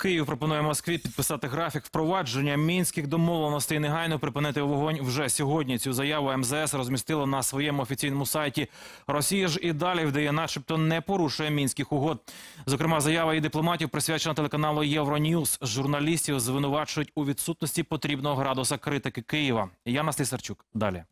Київ пропонує Москві підписати графік впровадження мінських домовленостей і негайно припинити вогонь вже сьогодні. Цю заяву МЗС розмістило на своєму офіційному сайті. Росія ж і далі вдає, начебто, не порушує мінських угод. Зокрема, заява і дипломатів присвячена телеканалу Євроньюз. Журналістів звинувачують у відсутності потрібного градуса критики Києва. Яна Слісарчук. Далі.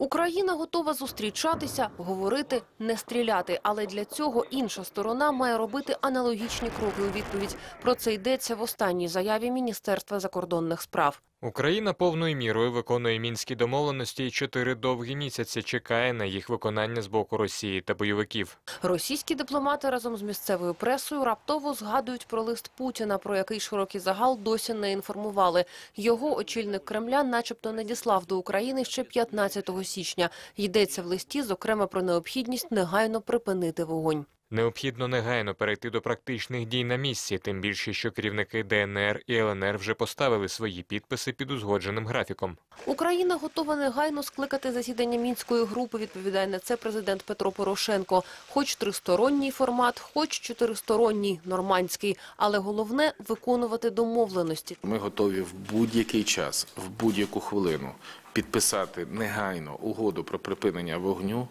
Україна готова зустрічатися, говорити, не стріляти. Але для цього інша сторона має робити аналогічні кроки у відповідь. Про це йдеться в останній заяві Міністерства закордонних справ. Україна повною мірою виконує мінські домовленості і чотири довгі місяці чекає на їх виконання з боку Росії та бойовиків. Російські дипломати разом з місцевою пресою раптово згадують про лист Путіна, про який широкий загал досі не інформували. Його очільник Кремля, начебто, надіслав до України ще 15 січня. Йдеться в листі, зокрема, про необхідність негайно припинити вогонь. Необхідно негайно перейти до практичних дій на місці, тим більше, що керівники ДНР і ЛНР вже поставили свої підписи під узгодженим графіком. Україна готова негайно скликати засідання мінської групи. Відповідає на це президент Петро Порошенко. Хоч тристоронній формат, хоч чотиристоронній нормандський, але головне виконувати домовленості. Ми готові в будь-який час, в будь-яку хвилину підписати негайно угоду про припинення вогню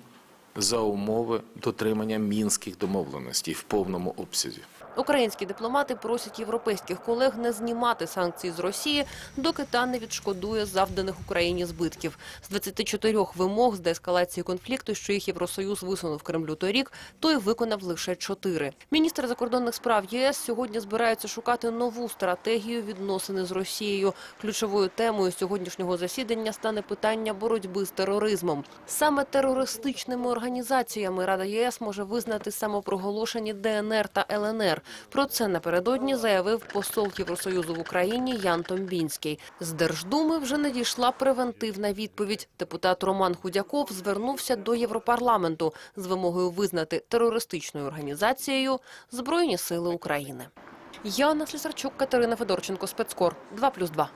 за умови дотримання мінських домовленостей в повному обсязі. Українські дипломати просять європейських колег не знімати санкції з Росії, доки та не відшкодує завданих Україні збитків. З 24 вимог з деескалації конфлікту, що їх Євросоюз висунув Кремлю торік, той виконав лише чотири. Міністр закордонних справ єС сьогодні збирається шукати нову стратегію відносини з Росією. Ключовою темою сьогоднішнього засідання стане питання боротьби з тероризмом. Саме терористичними організаціями Рада ЄС може визнати самопроголошені ДНР та ЛНР. Про це напередодні заявив посол Євросоюзу в Україні Ян Томбінський. З Держдуми вже надійшла превентивна відповідь. Депутат Роман Худяков звернувся до Європарламенту з вимогою визнати терористичною організацією Збройні сили України. Яна Слісарчук, Катерина Федорченко, спецкор 2+,2.